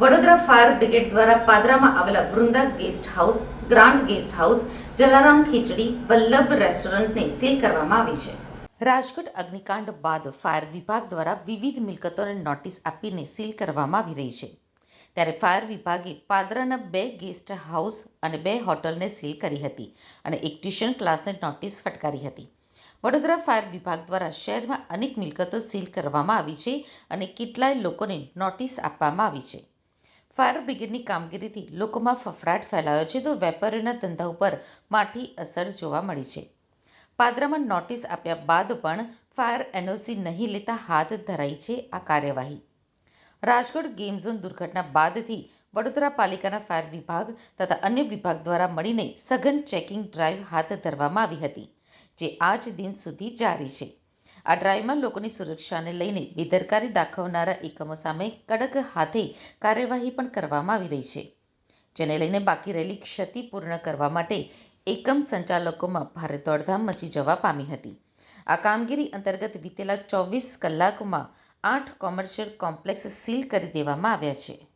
Vadodara fire brigade દ્વારા પાદરામાં આવેલા Vrunda guest house, grand guest house, Jalaram khichdi, Vallabh રેસ્ટોરન્ટને seal કરવામાં આવી છે. રાજકોટ અગ્નિકાંડ બાદ ફાયર વિભાગ દ્વારા વિવિધ મિલકતોને નોટિસ આપીને સીલ કરવામાં આવી રહી છે. ત્યારે ફાયર વિભાગે પાદરાના બે ગેસ્ટ હાઉસ અને બે હોટલને સીલ કરી હતી અને એક ટ્યુશન ક્લાસને નોટિસ ફટકારી હતી. વડોદરા ફાયર વિભાગ દ્વારા શહેરમાં અનેક મિલકતો સીલ કરવામાં આવી છે અને કેટલાય લોકોને નોટિસ આપવામાં આવી છે. ફાયર બ્રિગેડની કામગીરીથી લોકોમાં ફફડાટ ફેલાયો છે, તો વેપારીઓના ધંધા ઉપર માઠી અસર જોવા મળી છે. પાદરામાં નોટિસ આપ્યા બાદ પણ ફાયર એનઓસી નહીં લેતા હાથ ધરાઈ છે આ કાર્યવાહી. રાજકોટ ગેમ ઝોન દુર્ઘટના બાદથી વડોદરા પાલિકાના ફાયર વિભાગ તથા અન્ય વિભાગ દ્વારા મળીને સઘન ચેકિંગ ડ્રાઈવ હાથ ધરવામાં આવી હતી, જે આજ દિન સુધી જારી છે. આ ડ્રાઈવમાં લોકોની સુરક્ષાને લઈને બેદરકારી દાખવનારા એકમો સામે કડક હાથે કાર્યવાહી પણ કરવામાં આવી રહી છે. જેને લઈને બાકી રહેલી ક્ષતિ પૂર્ણ કરવા માટે એકમ સંચાલકોમાં ભારે દોડધામ મચી જવા પામી હતી. આ કામગીરી અંતર્ગત વીતેલા ચોવીસ કલાકમાં આઠ કોમર્શિયલ કોમ્પ્લેક્સ સીલ કરી દેવામાં આવ્યા છે.